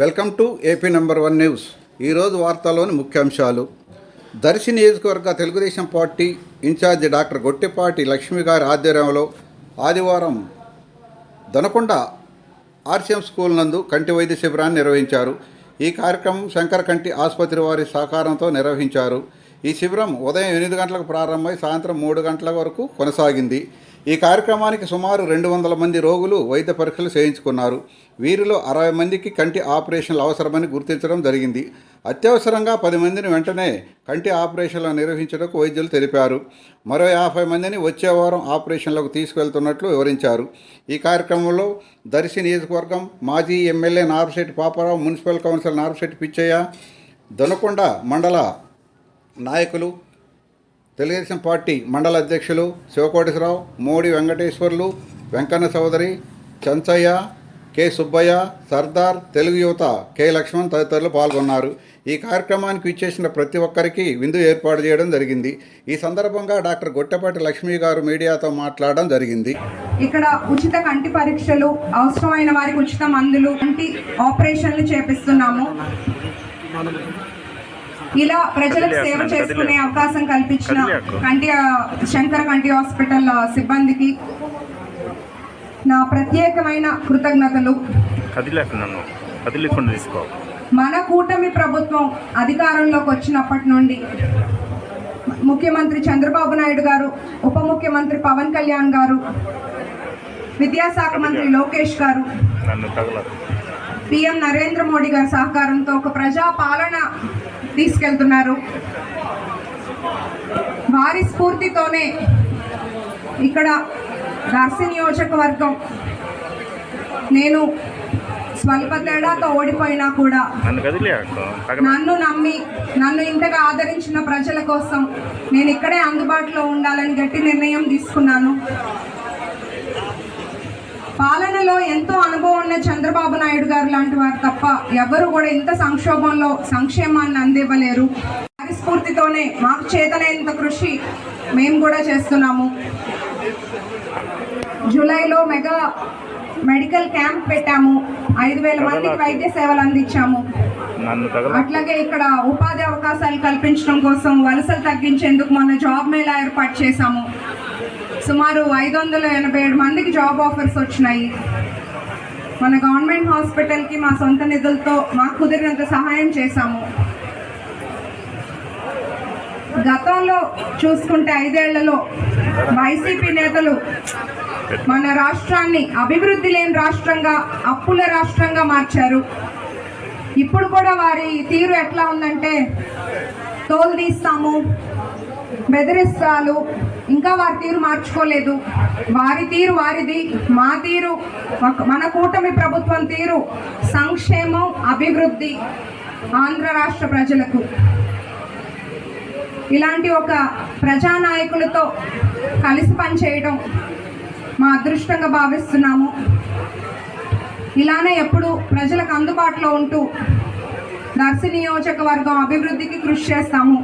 Welcome to AP number one news. ఈరోజు వార్తల్లోని ముఖ్యాంశాలు. దర్శి నియోజకవర్గ Telugu Desam party incharge doctor Gottipati Lakshmi గారి ఆధ్వర్యంలో ఆదివారం దొనకొండ ఆర్సీఎం స్కూల్ నందు కంటి వైద్య శిబిరాన్ని నిర్వహించారు. ఈ కార్యక్రమం శంకర్ కంటి ఆసుపత్రి వారి సహకారంతో నిర్వహించారు. ఈ శిబిరం ఉదయం ఎనిమిది గంటలకు ప్రారంభమై సాయంత్రం మూడు గంటల వరకు కొనసాగింది. ఈ కార్యక్రమానికి సుమారు రెండు వందల మంది రోగులు వైద్య పరీక్షలు చేయించుకున్నారు. వీరిలో అరవై మందికి కంటి ఆపరేషన్లు అవసరమని గుర్తించడం జరిగింది. అత్యవసరంగా పది మందిని వెంటనే కంటి ఆపరేషన్లు నిర్వహించడానికి వైద్యులు తెలిపారు. మరో యాభై మందిని వచ్చే వారం ఆపరేషన్లకు తీసుకెళ్తున్నట్లు వివరించారు. ఈ కార్యక్రమంలో దర్శి నియోజకవర్గం మాజీ MLA Narsetti Paparao municipal councillor Narsetti Pichaiah Donakonda mandal నాయకులు తెలుగుదేశం పార్టీ మండల అధ్యక్షులు శివకోటేశ్వరరావు మోడి వెంకటేశ్వర్లు వెంకన్న చౌదరి చంచయ్య కె సుబ్బయ్య సర్దార్ తెలుగు యువత కె లక్ష్మణ్ తదితరులు పాల్గొన్నారు. ఈ కార్యక్రమానికి ఇచ్చేసిన ప్రతి ఒక్కరికి విందు ఏర్పాటు చేయడం జరిగింది. ఈ సందర్భంగా డాక్టర్ గొట్టపాటి లక్ష్మి గారు మీడియాతో మాట్లాడడం జరిగింది. ఇక్కడ ఉచిత కంటి పరీక్షలు అవసరమైన వారికి ఉచిత మందులు కంటి ఆపరేషన్లు చేపిస్తున్నాము. ఇలా ప్రజలకు సేవ చేసుకునే అవకాశం కల్పించిన కంటి శంకర కంటి హాస్పిటల్ సిబ్బందికి నా ప్రత్యేకమైన కృతజ్ఞతలు. మన కూటమి ప్రభుత్వం అధికారంలోకి వచ్చినప్పటి నుండి ముఖ్యమంత్రి చంద్రబాబు నాయుడు గారు ఉప ముఖ్యమంత్రి పవన్ కళ్యాణ్ గారు విద్యాశాఖ మంత్రి లోకేష్ గారు పిఎం నరేంద్ర మోడీ గారి సహకారంతో ఒక ప్రజా పాలన తీసుకెళ్తున్నారు. వారి స్ఫూర్తితోనే ఇక్కడ దర్శి నియోజకవర్గం. నేను స్వల్ప తేడాతో ఓడిపోయినా కూడా నన్ను నమ్మి నన్ను ఇంతగా ఆదరించిన ప్రజల కోసం నేను ఇక్కడే అందుబాటులో ఉండాలని గట్టి నిర్ణయం తీసుకున్నాను. పాలనలో ఎంతో అనుభవం ఉన్న చంద్రబాబు నాయుడు గారు లాంటి వారు తప్ప ఎవరు కూడా ఇంత సంక్షోభంలో సంక్షేమాన్ని అందివ్వలేరు. వారి స్ఫూర్తితోనే మాకు చేతనైనంత కృషి మేము కూడా చేస్తున్నాము. జూలైలో మెగా మెడికల్ క్యాంప్ పెట్టాము. ఐదు వేల మందికి వైద్య సేవలు అందించాము. అట్లాగే ఇక్కడ ఉపాధి అవకాశాలు కల్పించడం కోసం వలసలు తగ్గించేందుకు మొన్న జాబ్ మేళా ఏర్పాటు చేశాము. సుమారు ఐదు వందల ఎనభై ఏడు మందికి జాబ్ ఆఫర్స్ వచ్చినాయి. మన గవర్నమెంట్ హాస్పిటల్కి మా సొంత నిధులతో మాకు కుదిరినంత సహాయం చేశాము. గతంలో చూసుకుంటే ఐదేళ్ళలో వైసీపీ నేతలు మన రాష్ట్రాన్ని అభివృద్ధి లేని రాష్ట్రంగా అప్పుల రాష్ట్రంగా మార్చారు. ఇప్పుడు కూడా వారి తీరు ఎట్లా ఉందంటే తోలు తీస్తాము బెదిరిస్తాలు. ఇంకా వారి తీరు మార్చుకోలేదు. వారి తీరు వారిది మా తీరు మన కూటమి ప్రభుత్వం తీరు సంక్షేమం అభివృద్ధి ఆంధ్ర రాష్ట్ర ప్రజలకు. ఇలాంటి ఒక ప్రజానాయకులతో కలిసి పనిచేయడం మా అదృష్టంగా భావిస్తున్నాము. ఇలానే ఎప్పుడు ప్రజలకు అందుబాటులో ఉంటూ దర్శి నియోజకవర్గం అభివృద్ధికి కృషి చేస్తాము.